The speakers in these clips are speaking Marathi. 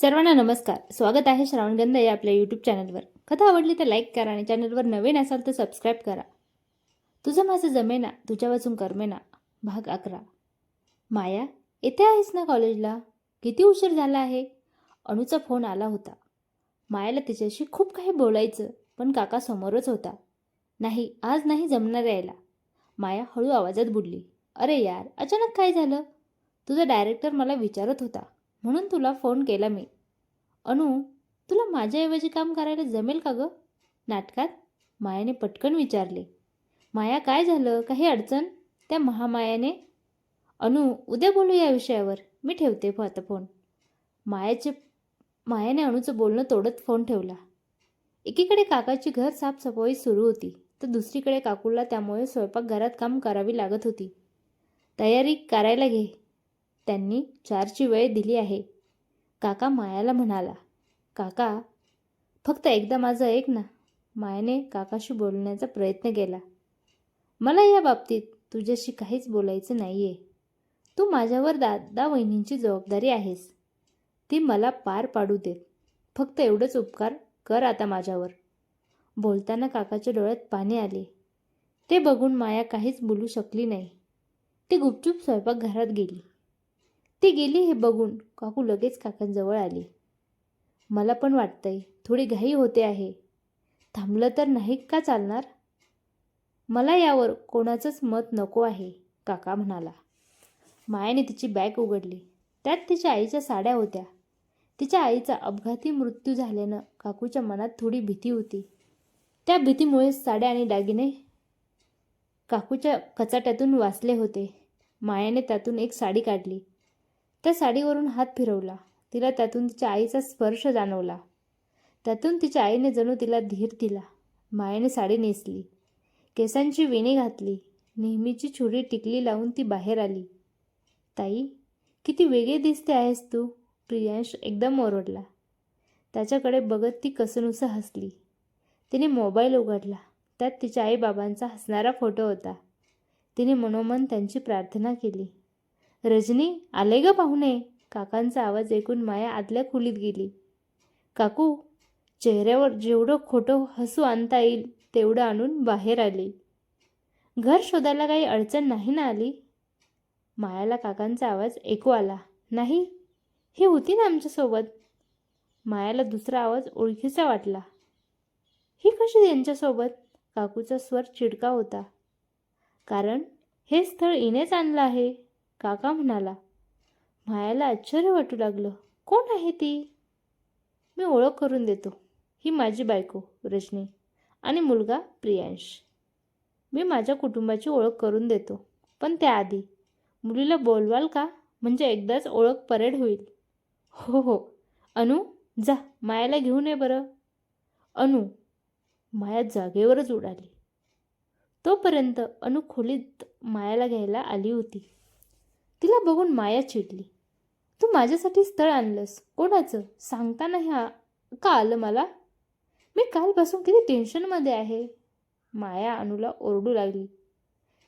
सर्वांना नमस्कार. स्वागत आहे श्रावणगंध या आपल्या यूट्यूब चॅनलवर कथा आवडली तर लाईक करा आणि चॅनलवर नवीन असाल तर सबस्क्राईब करा. तुझं माझं जमेना तुझ्या वाचून करमेना भाग अकरा. माया येथे आहेस ना कॉलेजला किती उशीर झाला आहे? अणूचा फोन आला होता. मायाला तिच्याशी खूप काही बोलायचं पण काका समोरच होता. नाही आज नाही जमणार यायला. माया हळू आवाजात बुडली अरे यार अचानक काय झालं? तुझा डायरेक्टर मला विचारत होता. म्हणून तुला फोन केला मी. अनु तुला माझ्याऐवजी काम करायला जमेल का गं? नाटकात मायाने पटकन विचारले. माया काय झालं? काही अडचण? त्या महामायाने? अनु उद्या बोलू या विषयावर. मी ठेवते आता फोन. मायाचे मायाने अणूचं बोलणं तोडत फोन ठेवला. एकीकडे काकाची घर साफसफाई सुरू होती तर दुसरीकडे काकूला त्यामुळे स्वयंपाकघरात काम करावी लागत होती. तयारी करायला घे. त्यांनी चारची वेळ दिली आहे. काका मायाला म्हणाला काका फक्त एकदा माझं ऐक ना. मायाने काकाशी बोलण्याचा प्रयत्न केला मला या बाबतीत तुझ्याशी काहीच बोलायचं नाही आहे तू माझ्यावर दादा वहिनींची जबाबदारी आहेस. ती मला पार पाडू देत. फक्त एवढंच उपकार कर आता माझ्यावर. बोलताना काकाच्या डोळ्यात पाणी आले. ते बघून माया काहीच बोलू शकली नाही. ती गुपचूप स्वयंपाकघरात गेली. ती गेली हे बघून. काकू लगेच काकांजवळ आली. मला पण वाटतंय थोडी घाई होते आहे. थांबलं तर नाही का चालणार? मला यावर कोणाचंच मत नको आहे काका म्हणाला. मायाने तिची बॅग उघडली. त्यात तिच्या आईच्या साड्या होत्या. तिच्या आईचा अपघाती मृत्यू झाल्यानं काकूच्या मनात थोडी भीती होती. त्या भीतीमुळे साड्या आणि दागिने काकूच्या कचाट्यातून वाचले होते. मायाने त्यातून एक साडी काढली. त्या साडीवरून हात फिरवला. तिला त्यातून तिच्या आईचा स्पर्श जाणवला. त्यातून तिच्या आईने जणू तिला धीर दिला. मायेने साडी नेसली. केसांची विणी घातली. नेहमीची छुरी टिकली लावून ती बाहेर आली. ताई किती वेगळे दिसते आहेस तू प्रियांश एकदम ओरडला. त्याच्याकडे बघत ती कसनुसं हसली. तिने मोबाईल उघडला. त्यात तिच्या आईबाबांचा हसणारा फोटो होता. तिने मनोमन त्यांची प्रार्थना केली. रजनी आले ग पाहुणे. काकांचा आवाज ऐकून माया आतल्या खोलीत गेली. काकू चेहऱ्यावर जेवढं खोटं हसू आणता येईल तेवढं आणून बाहेर आली. घर शोधायला काही अडचण नाही ना आली? मायाला काकांचा आवाज ऐकू आला. नाही ही होती ना आमच्यासोबत? मायाला दुसरा आवाज ओळखीचा वाटला. ही कशी त्यांच्यासोबत काकूचा स्वर चिडका होता. कारण हे स्थळ इनेच आणलं आहे. काका म्हणाला मायाला आश्चर्य वाटू लागलं. कोण आहे ती? मी ओळख करून देतो. ही माझी बायको रजनी आणि मुलगा प्रियांश. मी माझ्या कुटुंबाची ओळख करून देतो. पण त्याआधी मुलीला बोलवाल का? म्हणजे एकदाच ओळख परेड होईल. हो हो. अनु जा. मायाला घेऊन ये बरं. अनु. माया जागेवरच उडाली. तोपर्यंत अनु खोलीत मायाला घ्यायला आली होती. तिला बघून माया चिडली. तू माझ्यासाठी स्थळ आणलंस. कोणाचं? सांगताना ह्या का आलं मला? मी कालपासून किती टेन्शनमध्ये आहे. माया अनुला ओरडू लागली.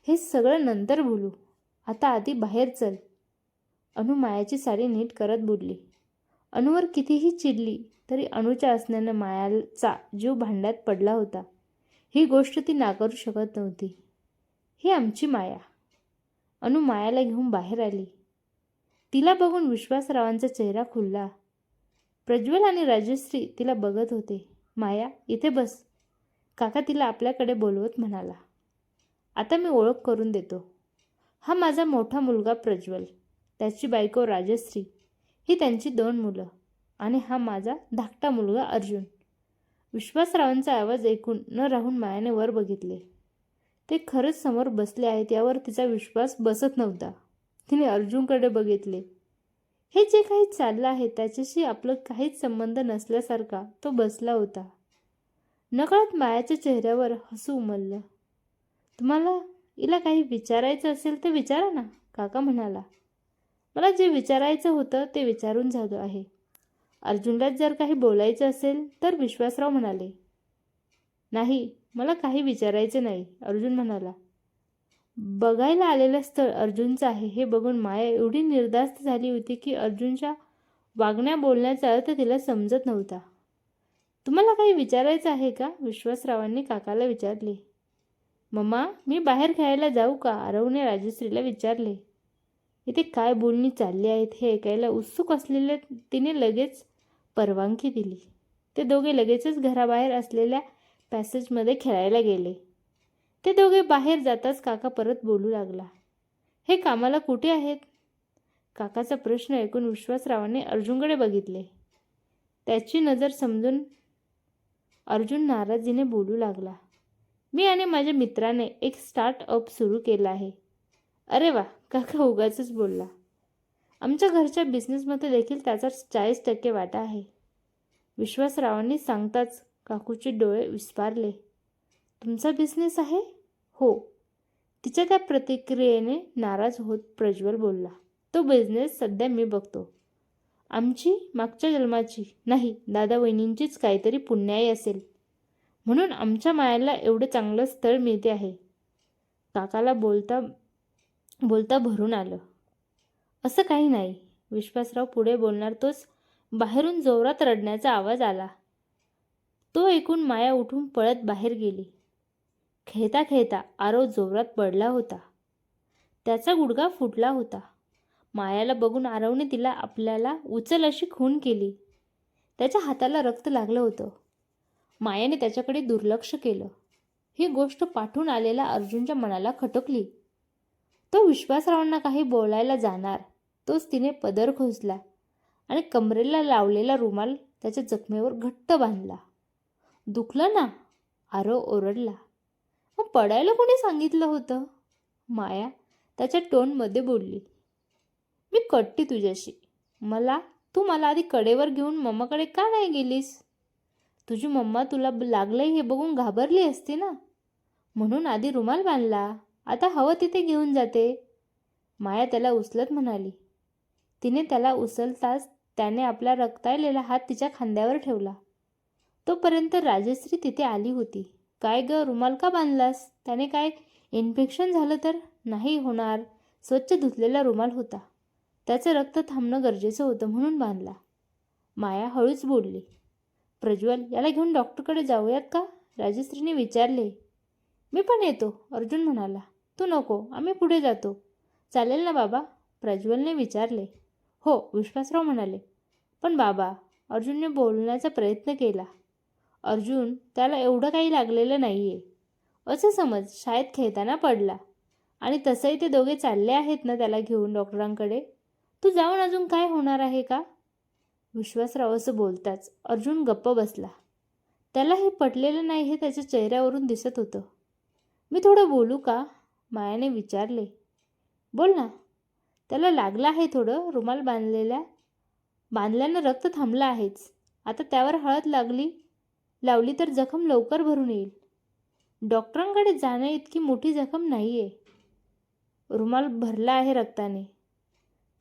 हे सगळं नंतर बोलू. आता आधी बाहेर चल. अनु मायाची साडी नीट करत बुडली. अनुवर कितीही चिडली तरी अणूच्या असण्यानं मायाचा जीव भांड्यात पडला होता. ही गोष्ट ती नाकारू शकत नव्हती. ही आमची माया. अनु मायाला घेऊन बाहेर आली. तिला बघून विश्वासरावांचा चेहरा खुलला. प्रज्वल आणि राजश्री तिला बघत होते. माया इथे बस. काका तिला आपल्याकडे बोलवत म्हणाला. आता मी ओळख करून देतो. हा माझा मोठा मुलगा प्रज्वल. त्याची बायको राजश्री. ही त्यांची दोन मुलं. आणि हा माझा धाकटा मुलगा अर्जुन. विश्वासरावांचा आवाज ऐकून न राहून मायाने वर बघितले. ते खरंच समोर बसले आहेत यावर तिचा विश्वास बसत नव्हता. तिने अर्जुनकडे बघितले. हे जे काही चाललं आहे त्याच्याशी आपलं काहीच संबंध नसल्यासारखा तो बसला होता. नकळत मायाच्या चेहऱ्यावर हसू उमललं. तुम्हाला हिला काही विचारायचं असेल तर विचारा ना काका म्हणाला. मला जे विचारायचं होतं ते विचारून झालं आहे. अर्जुनलाच जर काही बोलायचं असेल तर विश्वासराव म्हणाले. नाही मला काही विचारायचं नाही अर्जुन म्हणाला. बघायला आलेलं स्थळ अर्जुनचं आहे हे बघून माया एवढी निर्धास्त झाली होती की अर्जुनच्या वागण्या बोलण्याचा अर्थ तिला समजत नव्हता. तुम्हाला काही विचारायचं आहे का? विश्वासरावांनी काकाला विचारले. मम्मा मी बाहेर खेळायला जाऊ का? आरवने राजश्रीला विचारले. इथे काय बोलणी चालली आहेत हे ऐकायला उत्सुक असलेल्या तिने लगेच परवानगी दिली. ते दोघे लगेचच घराबाहेर असलेल्या पॅसेजमध्ये खेळायला गेले. ते दोघे बाहेर जाताच काका परत बोलू लागला. हे कामाला कुठे आहेत? काकाचा प्रश्न ऐकून विश्वासरावांनी अर्जुनकडे बघितले. त्याची नजर समजून अर्जुन नाराजीने बोलू लागला. मी आणि माझ्या मित्राने एक स्टार्टअप सुरू केला आहे. अरे वा काका उगाच बोलला. आमच्या घरच्या बिझनेसमध्ये देखील त्याचा चाळीस टक्के वाटा आहे. विश्वासरावांनी सांगताच काकूचे डोळे विस्फारले तुमचा बिझनेस आहे? हो. तिच्या त्या प्रतिक्रियेने नाराज होत प्रज्वल बोलला. तो बिझनेस सध्या मी बघतो. आमची? मागच्या जन्माची? नाही दादा वहिनींचीच काहीतरी पुण्याई असेल. म्हणून आमच्या मायाला एवढं चांगलं स्थळ मिळते आहे. काकाला बोलता बोलता भरून आलं. असं काही नाही. विश्वासराव पुढे बोलणार तोच बाहेरून जोरात रडण्याचा आवाज आला. तो ऐकून माया उठून पळत बाहेर गेली. खेळता खेळता आरव जोरात पडला होता. त्याचा गुडघा फुटला होता. मायाला बघून आरवने तिला आपल्याला उचल अशी खून केली. त्याच्या हाताला रक्त लागलं होतं. मायाने त्याच्याकडे दुर्लक्ष केलं. ही गोष्ट पाठून आलेला अर्जुनच्या मनाला खटकली. तो विश्वासरावांना काही बोलायला जाणार तोच तिने पदर खोचला आणि कमरेला लावलेला रुमाल त्याच्या जखमेवर घट्ट बांधला. दुखलं ना? आरो ओरडला. मग पडायला कोणी सांगितलं होतं? माया त्याच्या टोनमध्ये बोलली मी कट्टी तुझ्याशी. मला तू मला आधी कडेवर घेऊन मम्माकडे का नाही गेलीस? तुझी मम्मा तुला लागलंय हे बघून घाबरली असती ना? म्हणून आधी रुमाल बांधला. आता हवं तिथे घेऊन जाते. माया त्याला उचलत म्हणाली. तिने त्याला उचलताच त्याने आपला रक्तायलेला हात तिच्या खांद्यावर ठेवला. तोपर्यंत राजश्री तिथे आली होती. काय ग रुमाल का बांधलास? त्याने काय इन्फेक्शन झालं तर? नाही होणार. स्वच्छ धुतलेला रुमाल होता. त्याचं रक्त थांबणं गरजेचं होतं म्हणून बांधला. माया हळूच बोलली. प्रज्वल याला घेऊन डॉक्टरकडे जाऊयात का? राजश्रीने विचारले. मी पण येतो अर्जुन म्हणाला. तू नको आम्ही पुढे जातो. चालेल ना बाबा प्रज्वलने विचारले. हो विश्वासराव म्हणाले. पण बाबा अर्जुनने बोलण्याचा प्रयत्न केला. अर्जुन त्याला एवढं काही लागलेलं नाही आहे असं समज शाळेत खेळताना पडला. आणि तसंही ते दोघे चालले आहेत ना त्याला घेऊन डॉक्टरांकडे? तू जाऊन अजून काय होणार आहे का? विश्वासराव असं बोलताच अर्जुन गप्प बसला. त्याला हे पटलेलं नाही हे त्याच्या चेहऱ्यावरून दिसत होतं. मी थोडं बोलू का? मायाने विचारले. बोल ना. त्याला लागलं आहे थोडं रुमाल बांधलेल्या. बांधल्यानं रक्त थांबलं आहेच. आता त्यावर हळद लागली. लावली तर जखम लवकर भरून येईल. डॉक्टरांकडे जाण्या इतकी मोठी जखम नाही आहे रुमाल भरला आहे रक्ताने.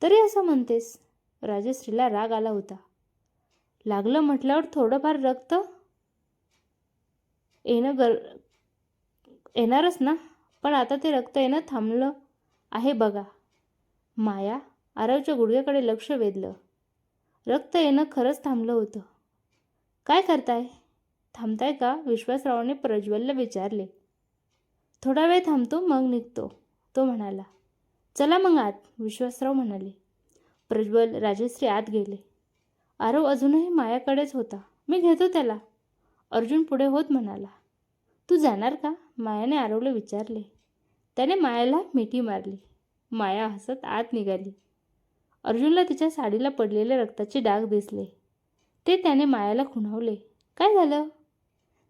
तरी असं म्हणतेस? राजश्रीला राग आला होता. लागलं म्हटल्यावर थोडंफार रक्त? येणं गर येणारच ना? पण आता ते रक्त येणं थांबलं आहे बघा. माया आरवच्या गुडघ्याकडे लक्ष वेधलं. रक्त येणं खरंच थांबलं होतं. काय करताय? थांबताय का? विश्वासरावाने प्रज्वलला विचारले. थोडा वेळ थांबतो मग निघतो तो म्हणाला. चला मग आत विश्वासराव म्हणाले. प्रज्वल राजश्री आत गेले. आरव अजूनही मायाकडेच होता. मी घेतो त्याला. अर्जुन पुढे होत म्हणाला. तू जाणार का? मायाने आरवला विचारले. त्याने मायाला मिठी मारली. माया हसत आत निघाली. अर्जुनला तिच्या साडीला पडलेले रक्ताचे डाग दिसले. ते त्याने मायाला खुणावले. काय झालं?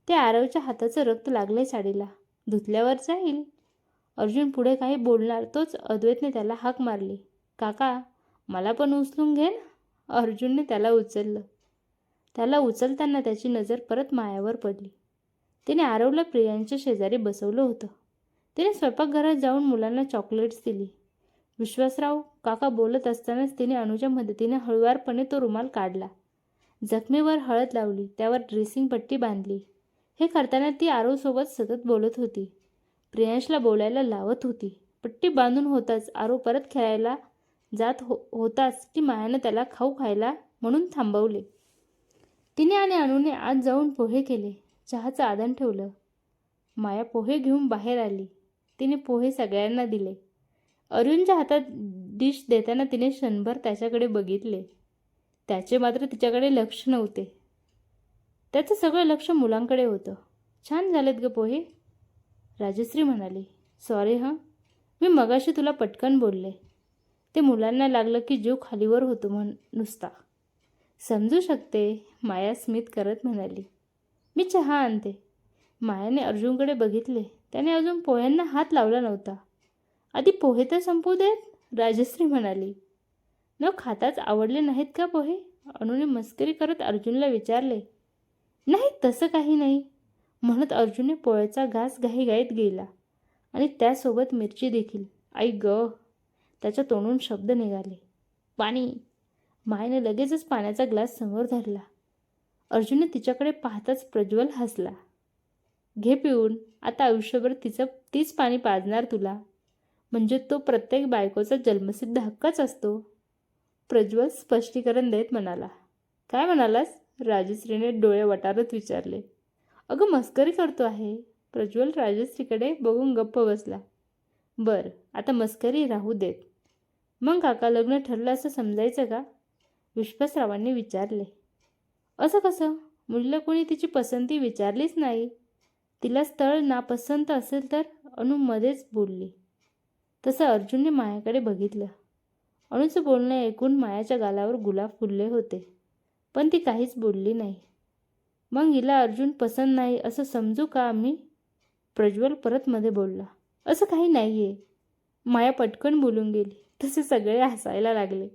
त्या आरवच्या हाताचं रक्त लागलंय साडीला. धुतल्यावर जाईल. अर्जुन पुढे काही बोलणार तोच अद्वैतने त्याला हाक मारली. काका मला पण उचलून घे ना. अर्जुनने त्याला उचललं. त्याला उचलताना त्याची नजर परत मायावर पडली. तिने आरवला प्रियांच्या शेजारी बसवलं होतं. तिने स्वयंपाकघरात जाऊन मुलांना चॉकलेट्स दिली. विश्वासराव काका बोलत असतानाच तिने अनुच्या मदतीने हळुवारपणे तो रुमाल काढला. जखमेवर हळद लावली त्यावर ड्रेसिंग पट्टी बांधली. हे करताना ती आरोसोबत सतत बोलत होती. प्रियांशला बोलायला लावत होती. पट्टी बांधून होताच आरो परत खेळायला जात हो होताच की मायानं त्याला खाऊ खायला म्हणून थांबवले. तिने आणि अनुने आज जाऊन पोहे केले. चहाचं आदान ठेवलं. माया पोहे घेऊन बाहेर आली. तिने पोहे सगळ्यांना दिले. अरुणच्या हातात डिश देताना तिने क्षणभर त्याच्याकडे बघितले. त्याचे मात्र तिच्याकडे लक्ष नव्हते. त्याचं सगळं लक्ष मुलांकडे होतं. छान झालेत ग पोहे. राजश्री म्हणाली सॉरी हां. मी मगाशी तुला पटकन बोलले. ते मुलांना लागलं की जीव खालीवर होतो म्हण नुसता. समजू शकते माया स्मित करत म्हणाली. मी चहा आणते. मायाने अर्जुनकडे बघितले. त्याने अजून पोह्यांना हात लावला नव्हता. आधी पोहे तर संपू देत राजश्री म्हणाली. न खाताच आवडले नाहीत का पोहे? अनुने मस्करी करत अर्जुनला विचारले. नाही तसं काही नाही. म्हणत अर्जुनने पोळ्याचा घास घाईघाईत गेला आणि त्यासोबत मिरची देखील. आई ग त्याच्या तोंडून शब्द निघाले. पाणी. मायने लगेचच पाण्याचा ग्लास समोर धरला. अर्जुनने तिच्याकडे पाहताच प्रज्वल हसला. घे पिऊन आता आयुष्यभर तिचं तीच पाणी पाजणार तुला. म्हणजे तो प्रत्येक बायकोचा जन्मसिद्ध हक्कच असतो. प्रज्वल स्पष्टीकरण देत म्हणाला. काय म्हणालास? राजश्रीने डोळे वटारत विचारले. अगं मस्करी करतो आहे. प्रज्वल राजश्रीकडे बघून गप्प बसला. बर आता मस्करी राहू देत. मग काका लग्न ठरलं असं समजायचं का? विश्वासरावांनी विचारले. असं कसं? मुलीला कोणी तिची पसंती विचारलीच नाही. तिला स्थळ नापसंत असेल तर अनु मध्येच बोलली. तसं अर्जुनने मायाकडे बघितलं. अणूचं बोलणं ऐकून मायाच्या गालावर गुलाब फुलले होते. पण ती काहीच बोलली नाही. मग हिला अर्जुन पसंत नाही असं समजू का आम्ही? प्रज्वल परत मध्ये बोलला. असं काही नाही आहे माया पटकन बोलून गेली. तसे सगळे हसायला लागले.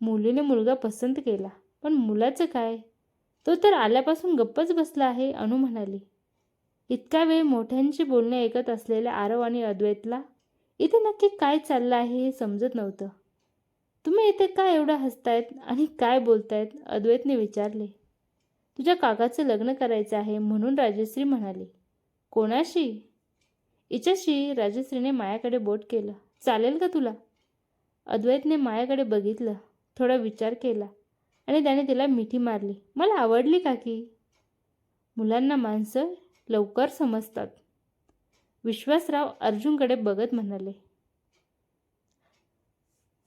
मुलीने मुलगा पसंत केला. पण मुलाचं काय? तो तर आल्यापासून गप्पच बसला आहे अनु म्हणाली. इतका वेळ मोठ्यांशी बोलणे ऐकत असलेल्या आरव आणि अद्वैतला इथे नक्की काय चाललं आहे हे समजत नव्हतं. तुम्ही इथे काय एवढं हसतायत आणि काय बोलतायत? अद्वैतने विचारले. तुझ्या काकाचं लग्न करायचं आहे म्हणून राजश्री म्हणाली. कोणाशी? इच्याशी राजश्रीने मायाकडे बोट केलं. चालेल का तुला? अद्वैतने मायाकडे बघितलं थोडा विचार केला आणि त्याने तिला मिठी मारली. मला आवडली काकी. मुलांना माणसं लवकर समजतात. विश्वासराव अर्जुनकडे बघत म्हणाले.